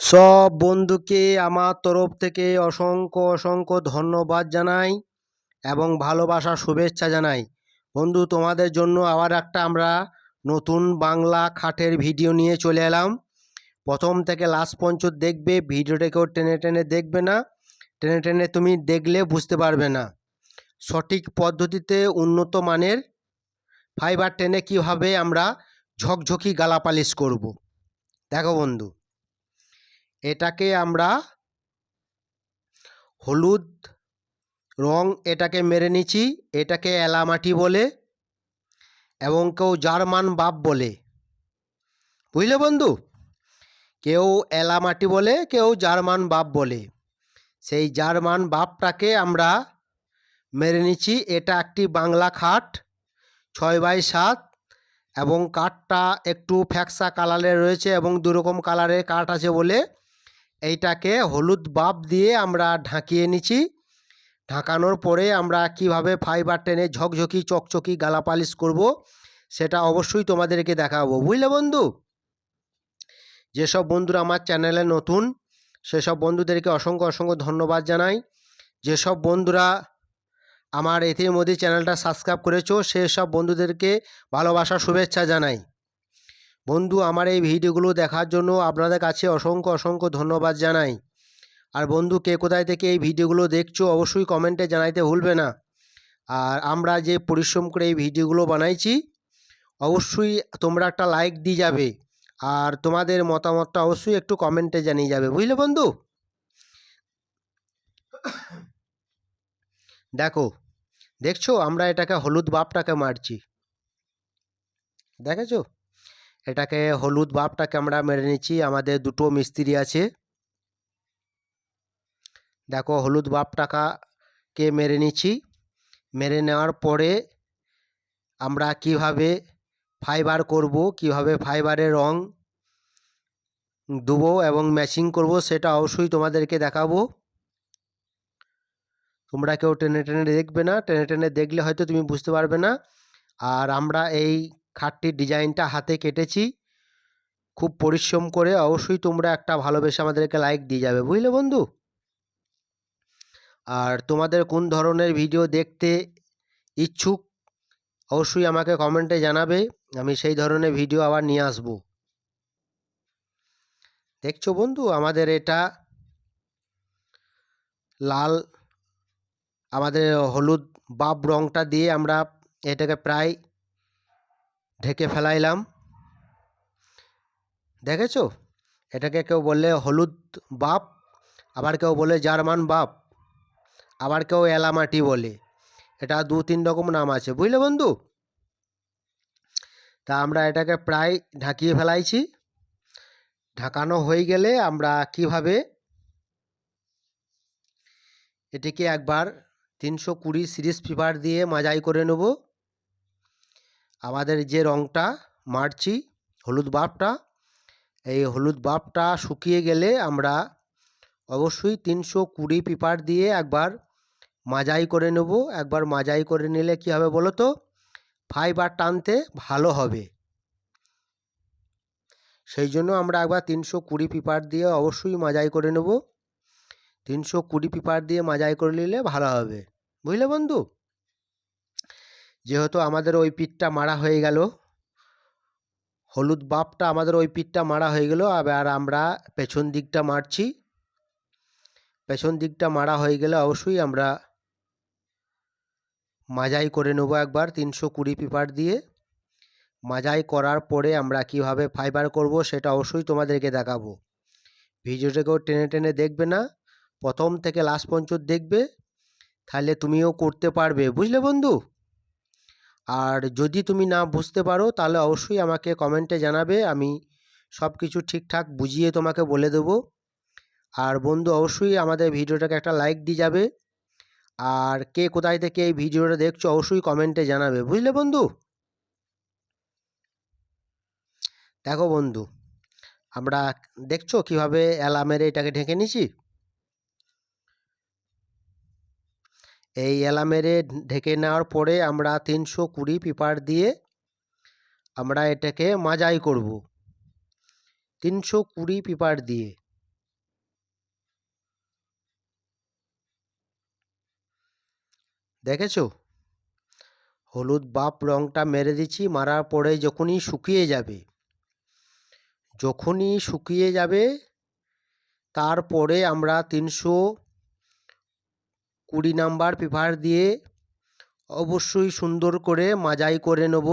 সব বন্ধুকে আমার তরফ থেকে অসংখ্য অসংখ্য ধন্যবাদ জানাই এবং ভালোবাসা শুভেচ্ছা জানাই। বন্ধু, তোমাদের জন্য আবার একটা আমরা নতুন বাংলা খাটের ভিডিও নিয়ে চলে এলাম। প্রথম থেকে লাস্ট পর্যন্ত দেখবে ভিডিওটা কেউ টেনে টেনে দেখবে না। টেনে টেনে তুমি দেখলে বুঝতে পারবে না। সঠিক পদ্ধতিতে উন্নত মানের ফাইবার টেনে কীভাবে আমরা ঝকঝকি গালা পালিশ করব। দেখো বন্ধু। এটাকে আমরা হলুদ রং এটাকে মেরে নিচ্ছি, এটাকে এলামাটি বলে এবং কেউ জার্মান বাপ বলে। বুঝলে বন্ধু? কেউ এলামাটি বলে, কেউ জার্মান বাপ বলে। সেই জার্মান বাপটাকে আমরা মেরে নিচ্ছি। এটা একটি বাংলা খাট, ছয় বাই সাত এবং কাঠটা একটু ফ্যাকসা কালারের রয়েছে এবং দুরকম কালারের কাঠ আছে বলে এইটাকে হলুদ বাপ দিয়ে আমরা ঢাকিয়ে নিচ্ছি। ঢাকানোর পরে আমরা কীভাবে ফাইবার টেনে ঝকঝকি, চকচকি গালা পালিশ করব সেটা অবশ্যই তোমাদেরকে দেখাবো। বুঝলে বন্ধু? যেসব বন্ধুরা আমার চ্যানেলে নতুন, সেসব বন্ধুদেরকে অসংখ্য অসংখ্য ধন্যবাদ জানাই। যেসব বন্ধুরা আমার এথির মোদি চ্যানেলটা সাবস্ক্রাইব করেছ, সেসব বন্ধুদেরকে ভালোবাসা, শুভেচ্ছা জানাই। বন্ধু, আমার এই ভিডিওগুলো দেখার জন্য আপনাদের কাছে অসংখ্য অসংখ্য ধন্যবাদ জানাই। আর বন্ধু, কে কোথায় থেকে এই ভিডিওগুলো দেখছ অবশ্যই কমেন্টে জানাইতে ভুলবে না। আর আমরা যে পরিশ্রম করে এই ভিডিওগুলো বানাইছি, অবশ্যই তোমরা একটা লাইক দিয়ে যাবে। আর তোমাদের মতামতটা অবশ্যই একটু কমেন্টে জানিয়ে যাবে, বুঝলে বন্ধু? দেখো, দেখছ আমরা এটাকে হলুদ বাপটাকে মারছি। দেখেছ? এটাকে হলুদ বাপটাকে আমরা মেরে নিচ্ছি। আমাদের দুটো মিস্ত্রি আছে। দেখো, হলুদ বাপটাকে মেরে নিচ্ছি। মেরে নেওয়ার পরে আমরা কীভাবে ফাইবার করব, কীভাবে ফাইবারের রং দেবো এবং ম্যাচিং করব, সেটা অবশ্যই তোমাদেরকে দেখাবো। তোমরা কেউ টেনে টেনে দেখবে না। টেনে টেনে দেখলে হয়তো তুমি বুঝতে পারবে না। আর আমরা এই খাটটির ডিজাইনটা হাতে কেটেছি। খুব পরিশ্রম করে অবশ্যই তোমরা একটা ভালোবেসে আমাদেরকে লাইক দিয়ে যাবে, বুঝলে বন্ধু? আর তোমাদের কোন ধরনের ভিডিও দেখতে ইচ্ছুক, অবশ্যই আমাকে কমেন্টে জানাবে, আমি সেই ধরনের ভিডিও আবার নিয়ে আসব। দেখছ বন্ধু, আমাদের এটা লাল, আমাদের হলুদ বাপ রঙটা দিয়ে আমরা এটাকে প্রায় ঢেকে ফেলাইলাম। দেখেছ? এটাকে কেউ বললে হলুদ বাপ, আবার কেউ বলে জার্মান বাপ, আবার কেউ এলামাটি বলে। এটা দু তিন রকম নাম আছে, বুঝলে বন্ধু? তা আমরা এটাকে প্রায় ঢাকিয়ে ফেলাইছি। ঢাকানো হয়ে গেলে আমরা কীভাবে এটিকে একবার তিনশো কুড়ি সিরিজ ফিভার দিয়ে মাজাই করে নেব? আমাদের যে রঙটা মারছি হলুদ বাপটা এই হলুদ বাপটা শুকিয়ে গেলে আমরা অবশ্যই তিনশো কুড়ি পিপার দিয়ে একবার মাজাই করে নেব। একবার মাজাই করে নিলে কী হবে বলো তো? ফাইবার টানতে ভালো হবে। সেই জন্য আমরা একবার তিনশো কুড়ি পিপার দিয়ে অবশ্যই মাজাই করে নেব। তিনশো কুড়ি পিপার দিয়ে মাজাই করে নিলে ভালো হবে। বুঝলে বন্ধু? যেহেতু আমাদের ওই পিঠটা মারা হয়ে গেল, হলুদ বাপটা আমাদের ওই পিঠটা মারা হয়ে গেল আবার আমরা পেছন দিকটা মারছি। পেছন দিকটা মারা হয়ে গেলে অবশ্যই আমরা মাজাই করে নেব একবার তিনশো কুড়ি পেপার দিয়ে। মাজাই করার পরে আমরা কীভাবে ফাইবার করব সেটা অবশ্যই তোমাদেরকে দেখাবো। ভিডিওটাকেও টেনে টেনে দেখবে না, প্রথম থেকে লাস্ট পর্যন্ত দেখবে, তাহলে তুমিও করতে পারবে, বুঝলে বন্ধু? আর যদি তুমি না বুঝতে পারো, তাহলে অবশ্যই আমাকে কমেন্টে জানাবে, আমি সব কিছু ঠিকঠাক বুঝিয়ে তোমাকে বলে দেবো। আর বন্ধু, অবশ্যই আমাদের ভিডিওটাকে একটা লাইক দিয়ে যাবে। আর কে কোথায় থেকে এই ভিডিওটা দেখছ, অবশ্যই কমেন্টে জানাবে, বুঝলে বন্ধু? দেখো বন্ধু, আমরা দেখছ কীভাবে অ্যালামের এটাকে ঢেকে নিছি এই অ্যালামেরে ঢেকে নেওয়ার পরে আমরা তিনশো কুড়ি পেপার দিয়ে আমরা এটাকে মাজাই করব। তিনশো কুড়ি পেপার দিয়ে। দেখেছ? হলুদ বাপ রঙটা মেরে দিচ্ছি, মারার পরে যখনই শুকিয়ে যাবে, যখনই শুকিয়ে যাবে, তারপরে আমরা তিনশো কুড়ি নাম্বার পেপার দিয়ে অবশ্যই সুন্দর করে মাজাই করে নেব।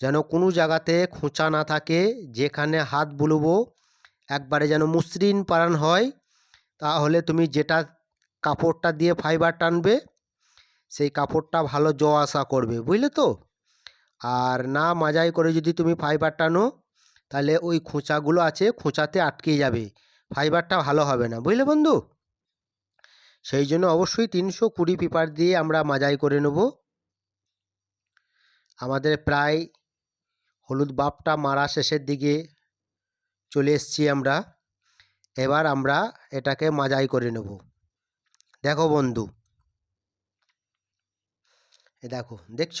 যেন কোনো জায়গাতে খোঁচা না থাকে, যেখানে হাত বুলবো, একবারে যেন মসৃণ পারান হয়, তাহলে তুমি যেটা কাপড়টা দিয়ে ফাইবার টানবে, সেই কাপড়টা ভালো জ আসা করবে, বুঝলে তো? আর না মাজাই করে যদি তুমি ফাইবার টানো, তাহলে ওই খোঁচাগুলো আছে, খোঁচাতে আটকে যাবে। ফাইবারটা ভালো হবে না, বুঝলে বন্ধু? সেই জন্য অবশ্যই তিনশো কুড়ি পেপার দিয়ে আমরা মাজাই করে নেব। আমাদের প্রায় হলুদ বাপটা মারা শেষের দিকে চলে এসছি আমরা। এবার আমরা এটাকে মাজাই করে নেব। দেখো বন্ধু। এ দেখো, দেখছ?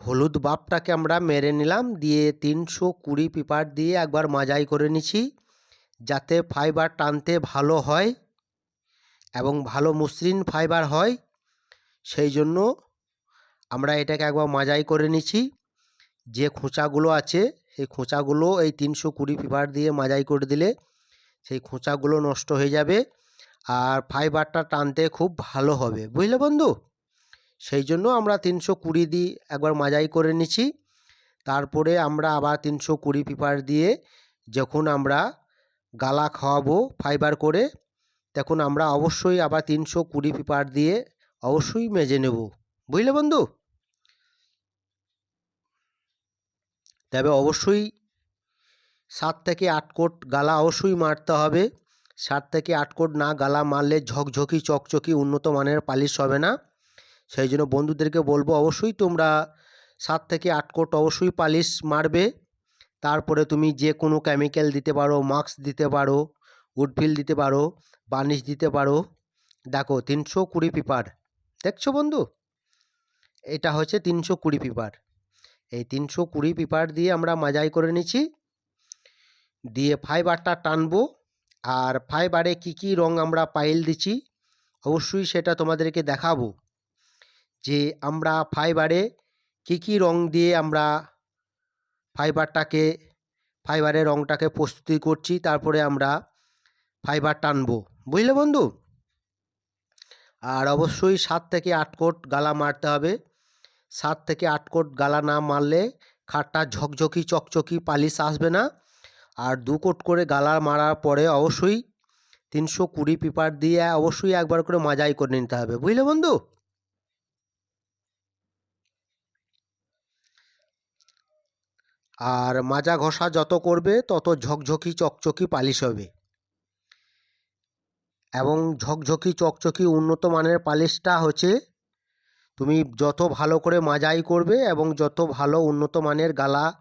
হলুদ বাপটাকে আমরা মেরে নিলাম, দিয়ে তিনশো কুড়ি পেপার দিয়ে একবার মাজাই করে নিছি যাতে ফাইবার টানতে ভালো হয় এবং ভালো মসৃণ ফাইবার হয়, সেই জন্য আমরা এটাকে একবার মাজাই করে নিছি যে খোঁচাগুলো আছে, সেই খোঁচাগুলো এই তিনশো কুড়ি পেপার দিয়ে মাজাই করে দিলে সেই খোঁচাগুলো নষ্ট হয়ে যাবে আর ফাইবারটা টানতে খুব ভালো হবে। বুঝলে বন্ধু? সেই জন্য আমরা তিনশো কুড়ি দিয়ে একবার মাজাই করে নিছি তারপরে আমরা আবার তিনশো কুড়ি পেপার দিয়ে যখন আমরা গালা খাওয়াবো ফাইবার করে। তখন আমরা অবশ্যই আবার তিনশো কুড়ি পেপার দিয়ে অবশ্যই মেজে নেব। বুঝলে বন্ধু? তবে অবশ্যই সাত থেকে আট কোট গালা অবশ্যই মারতে হবে। সাত থেকে আট কোট না গালা মারলে ঝকঝকি, চকচকি, উন্নত মানের পালিশ হবে না। সেই জন্য বন্ধুদেরকে বলব, অবশ্যই তোমরা সাত থেকে আট কোট অবশ্যই পালিশ মারবে। তারপরে তুমি যে কোনো কেমিক্যাল দিতে পারো মাস্ক দিতে পারো উডফিল দিতে পারো বার্নিশ দিতে পারো। দেখো, তিনশো কুড়ি পেপার দেখছ বন্ধু? এটা হচ্ছে তিনশো কুড়ি পেপার এই তিনশো কুড়ি পেপার দিয়ে আমরা মাজাই করে নিচ্ছি। দিয়ে ফাইবারটা টানবো আর ফাইবারে কি কি রং আমরা পাইল দিচ্ছি, অবশ্যই সেটা তোমাদেরকে দেখাবো। যে আমরা ফাইবারে কি কি রং দিয়ে আমরা ফাইবারটাকে, ফাইবারের রংটাকে প্রস্তুতি করছি, তারপরে আমরা ফাইবার টানবো। বুঝলে বন্ধু? আর অবশ্যই সাত থেকে আট কোট গালা মারতে হবে। সাত থেকে আট কোট গালা না মারলে খাটটা ঝকঝকি, চকচকি, পালিশ আসবে না। আর দু কোট করে গালা মারার পরে অবশ্যই তিনশো কুড়ি পেপার দিয়ে অবশ্যই একবার করে মাজাই করে নিতে হবে। বুঝলে বন্ধু? আর মাজা ঘষা যত করবে, তত ঝকঝকি চকচকি পালিশ হবে। এবং ঝকঝকি চকচকি উন্নত মানের পালিশটা হচ্ছে, তুমি যত ভালো করে মাজাই করবে এবং যত ভালো উন্নত মানের গালা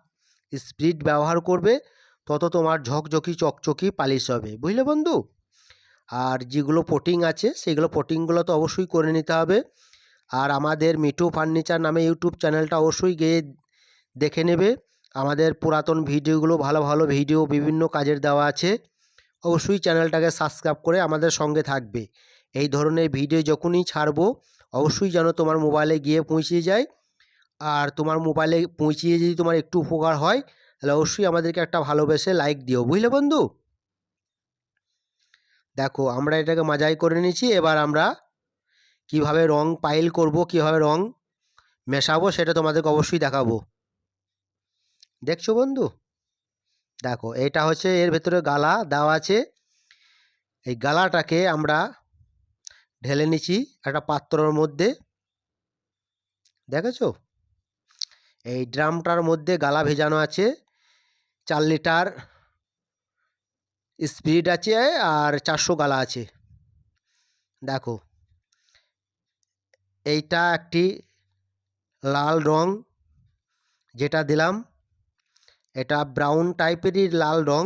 স্পিড ব্যবহার করবে, তত তোমার ঝকঝকি চকচকি পালিশ হবে। বুঝলে বন্ধু? আর যেগুলো পোটিং আছে, সেগুলো পোটিংগুলো তো অবশ্যই করে নিতে হবে। আর আমাদের মিঠু ফার্নিচার নামে ইউটিউব চ্যানেলটা অবশ্যই গিয়ে দেখে নেবে। আমাদের পুরাতন ভিডিওগুলো, ভালো ভালো ভিডিও, বিভিন্ন কাজের দেওয়া আছে। অবশ্যই চ্যানেলটাকে সাবস্ক্রাইব করে আমাদের সঙ্গে থাকবে। এই ধরনের ভিডিও যখনই ছাড়বো, অবশ্যই যেন তোমার মোবাইলে গিয়ে পৌঁছে যায়। আর তোমার মোবাইলে পৌঁছিয়ে যদি তোমার একটু উপকার হয়, তাহলে অবশ্যই আমাদেরকে একটা ভালোবেসে লাইক দিও। বুঝলে বন্ধু? দেখো, আমরা এটাকে মাজাই করে নিয়েছি। এবার আমরা কীভাবে রং পাইল করব, কীভাবে রং মেশাবো, সেটা তোমাদেরকে অবশ্যই দেখাবো। দেখছ বন্ধু? দেখো, এটা হচ্ছে এর ভেতরে গালা দেওয়া আছে। এই গালাটাকে আমরা ঢেলে নিচ্ছি একটা পাত্রর মধ্যে। দেখেছ? এই ড্রামটার মধ্যে গালা ভেজানো আছে। চার লিটার স্পিড আছে আর চারশো গালা আছে। দেখো, এইটা একটি লাল রং যেটা দিলাম। এটা ব্রাউন টাইপেরই লাল রং।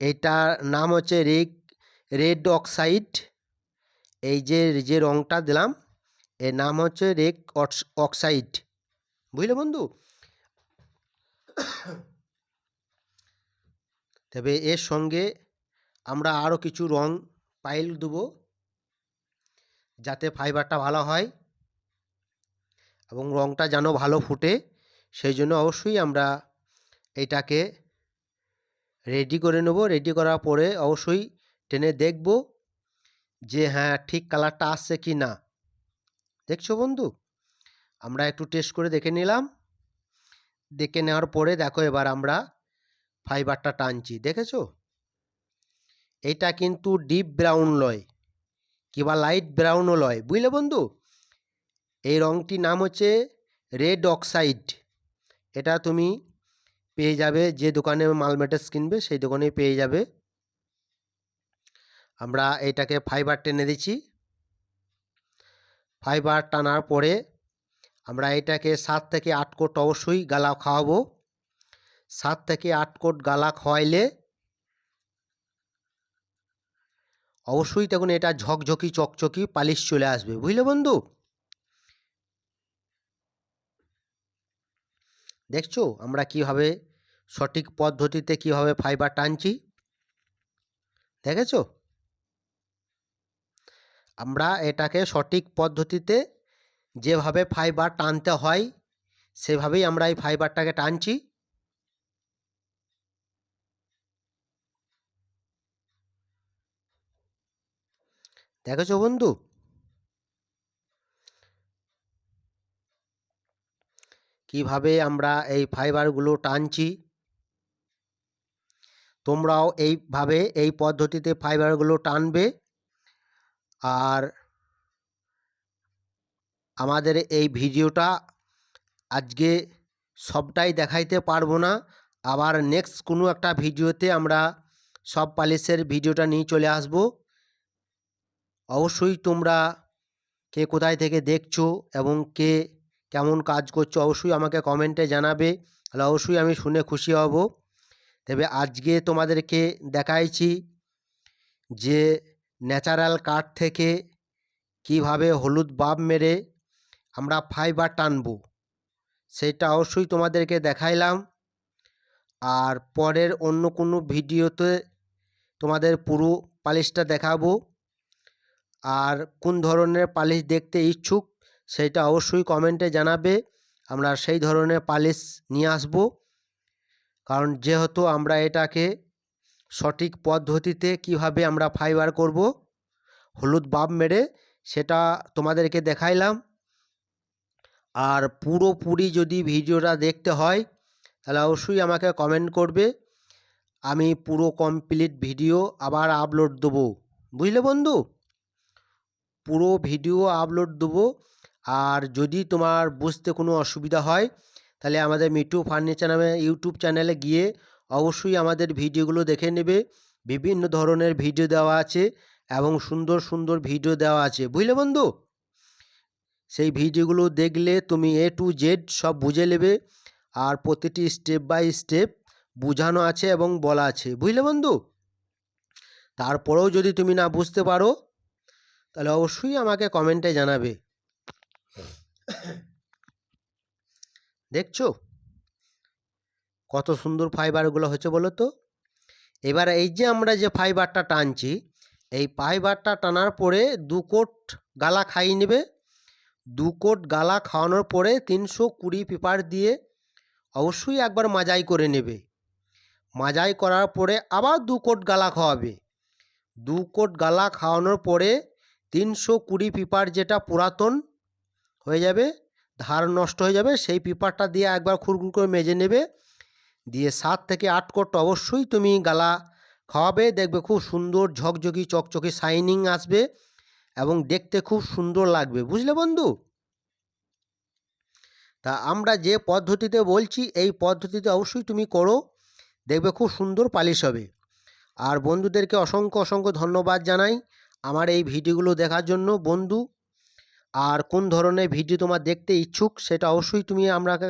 এটার নাম হচ্ছে রেড রেড অক্সাইড। এই যে যে রংটা দিলাম, এর নাম হচ্ছে রেড অক্সাইড। বুঝলে বন্ধু? তবে এর সঙ্গে আমরা আরও কিছু রং পাইল দেবো, যাতে ফাইবারটা ভালো হয় এবং রংটা যেন ভালো ফুটে। সেই জন্য অবশ্যই আমরা এটাকে রেডি করে নেব। রেডি করার পরে অবশ্যই টেনে দেখব যে হ্যাঁ ঠিক কালারটা আসছে কি না। দেখছ বন্ধু? আমরা একটু টেস্ট করে দেখে নিলাম। দেখে নেওয়ার পরে দেখো এবার আমরা ফাইবারটা টানছি। দেখেছ? এইটা কিন্তু ডিপ ব্রাউন লয় কিংবা লাইট ব্রাউনও লয়। বুঝলে বন্ধু? এই রঙটির নাম হচ্ছে রেড অক্সাইড এটা তুমি পেয়ে যাবে যে দোকানে মালমেটাস কিনবে, সেই দোকানেই পেয়ে যাবে। আমরা এটাকে ফাইবার টেনে দিচ্ছি। ফাইবার টানার পরে আমরা এটাকে সাত থেকে আট কোট অবশ্যই গালা খাওয়াবো। সাত থেকে আট কোট গালা খাওয়াইলে অবশ্যই তখন এটা ঝকঝকি চকচকি পালিশ চলে আসবে। বুঝলে বন্ধু? দেখছ? আমরা কীভাবে সঠিক পদ্ধতিতে কীভাবে ফাইবার টানছি? দেখেছ? আমরা এটাকে সঠিক পদ্ধতিতে যেভাবে ফাইবার টানতে হয়, সেভাবেই আমরা এই ফাইবারটাকে টানছি। দেখেছ বন্ধু? কীভাবে আমরা এই ফাইবারগুলো টানছি। তোমরাও এইভাবে এই পদ্ধতিতে ফাইবারগুলো টানবে। আর আমাদের এই ভিডিওটা আজকে সবটাই দেখাইতে পারব না। আবার নেক্সট কোনো একটা ভিডিওতে আমরা সব পালিশের ভিডিওটা নিয়ে চলে আসব। অবশ্যই তোমরা কে কোথায় থেকে দেখছ এবং কে কেমন কাজ করছ অবশ্যই আমাকে কমেন্টে জানাবে। তাহলে অবশ্যই আমি শুনে খুশি হব। তবে আজকে তোমাদেরকে দেখাইছি যে ন্যাচারাল কাঠ থেকে কীভাবে হলুদ বাপ মেরে আমরা ফাইবার টানবো, সেটা অবশ্যই তোমাদেরকে দেখাইলাম। আর পরের অন্য কোনো ভিডিওতে তোমাদের পুরো পালিশটা দেখাবো। আর কোন ধরনের পালিশ দেখতে ইচ্ছুক সেটা অবশ্যই কমেন্টে জানাবে। আমরা সেই ধরনের পালিশ নিয়ে আসব। কারণ যেহেতু আমরা এটাকে সঠিক পদ্ধতিতে কীভাবে আমরা ফাইবার করব, হলুদ বাপ মেরে সেটা তোমাদেরকে দেখাইলাম। আর পুরোপুরি যদি ভিডিওটা দেখতে হয়, তাহলে অবশ্যই আমাকে কমেন্ট করবে। আমি পুরো কমপ্লিট ভিডিও আবার আপলোড দেবো। বুঝলে বন্ধু? পুরো ভিডিও আপলোড দেবো। আর যদি তোমার বুঝতে কোনো অসুবিধা হয়, তাহলে আমাদের মিটু ফার্নিচার নামে ইউটিউব চ্যানেলে গিয়ে অবশ্যই আমাদের ভিডিওগুলো দেখে নেবে। বিভিন্ন ধরনের ভিডিও দেওয়া আছে এবং সুন্দর সুন্দর ভিডিও দেওয়া আছে। বুঝলে বন্ধু? সেই ভিডিওগুলো দেখলে তুমি এ টু জেড সব বুঝে নেবে আর প্রতিটি স্টেপ বাই স্টেপ বোঝানো আছে এবং বলা আছে। বুঝলে বন্ধু? তারপরেও যদি তুমি না বুঝতে পারো, তাহলে অবশ্যই আমাকে কমেন্টে জানাবে। দেখছ? কত সুন্দর ফাইবারগুলো হচ্ছে বলো তো? এবার এই যে আমরা যে ফাইবারটা টানছি, এই ফাইবারটা টানার পরে দু কোট গালা খাইয়ে নেবে। দু কোট গালা খাওয়ানোর পরে তিনশো কুড়ি পেপার দিয়ে অবশ্যই একবার মাজাই করে নেবে। মাজাই করার পরে আবার দু কোট গালা খাওয়াবে। দু কোট গালা খাওয়ানোর পরে তিনশো কুড়ি পেপার যেটা পুরাতন হয়ে যাবে, ধার নষ্ট হয়ে যাবে, সেই পেপারটা দিয়ে একবার খুরখুর করে মেজে নেবে। দিয়ে সাত থেকে আট কোট অবশ্যই তুমি গালা খাওয়াবে, দেখবে খুব সুন্দর ঝকঝকি, চকচকে শাইনিং আসবে এবং দেখতে খুব সুন্দর লাগবে, বুঝলে বন্ধু? তা আমরা যে পদ্ধতিতে বলছি, এই পদ্ধতিতে অবশ্যই তুমি করো, দেখবে খুব সুন্দর পালিশ হবে। আর বন্ধুদেরকে অসংখ্য অসংখ্য ধন্যবাদ জানাই আমার এই ভিডিওগুলো দেখার জন্য। বন্ধু আর কোন ধরনের ভিডিও তোমার দেখতে ইচ্ছুক সেটা অবশ্যই তুমি আমরাকে,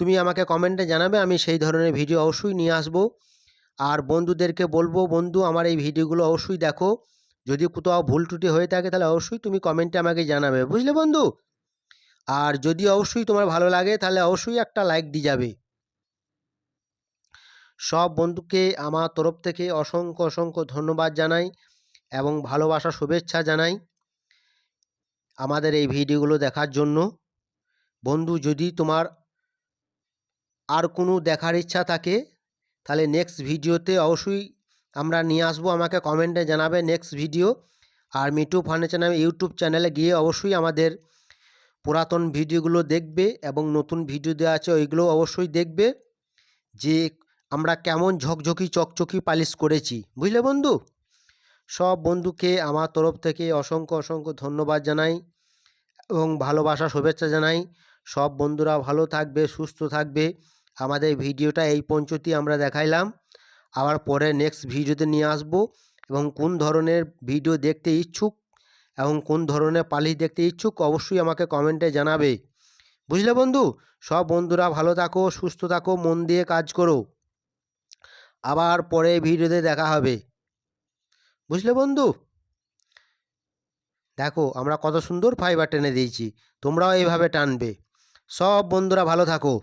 তুমি আমাকে কমেন্টে জানাবে, আমি সেই ধরনের ভিডিও অবশ্যই নিয়ে আসব। আর বন্ধুদেরকে বলব, বন্ধু, আমার এই ভিডিওগুলো অবশ্যই দেখো। যদি কোথাও ভুল ত্রুটি হয়ে থাকে তাহলে অবশ্যই তুমি কমেন্টে আমাকে জানাবে, বুঝলে বন্ধু? আর যদি অবশ্যই তোমার ভালো লাগে তাহলে অবশ্যই একটা লাইক দিয়ে যাবে। সব বন্ধুকে আমার তরফ থেকে অসংখ্য অসংখ্য ধন্যবাদ জানাই এবং ভালোবাসা, শুভেচ্ছা জানাই। আমাদের এই ভিডিওগুলো দেখার জন্য। বন্ধু, যদি তোমার আর কোনো দেখার ইচ্ছা থাকে, তাহলে নেক্সট ভিডিওতে অবশ্যই আমরা নিয়ে আসব। আমাকে কমেন্টে জানাবে নেক্সট ভিডিও আর মিটু ফার্নিচার নামে ইউটিউব চ্যানেলে গিয়ে অবশ্যই আমাদের পুরাতন ভিডিওগুলো দেখবে এবং নতুন ভিডিও দেওয়া আছে, ওইগুলো অবশ্যই দেখবে যে আমরা কেমন ঝকঝকি চকচকি পালিশ করেছি। বুঝলে বন্ধু? সব বন্ধুকে আমার তরফ থেকে অসংখ্য অসংখ্য ধন্যবাদ জানাই এবং ভালোবাসা, শুভেচ্ছা জানাই। সব বন্ধুরা ভালো থাকবে, সুস্থ থাকবে। আমাদের ভিডিওটা এই পঞ্চতি আমরা দেখাইলাম। আবার পরে নেক্সট ভিডিওতে নিয়ে আসব এবং কোন ধরনের ভিডিও দেখতে ইচ্ছুক এবং কোন ধরনের পালি দেখতে ইচ্ছুক অবশ্যই আমাকে কমেন্টে জানাবে। বুঝলে বন্ধু? সব বন্ধুরা ভালো থাকো, সুস্থ থাকো, মন দিয়ে কাজ করো। আবার পরে ভিডিওতে দেখা হবে। বুঝলে বন্ধু? দেখো, আমরা কত সুন্দর ফাইবার টেনে দিয়েছি। তোমরাও এইভাবে টানবে। সব বন্ধুরা ভালো থাকো।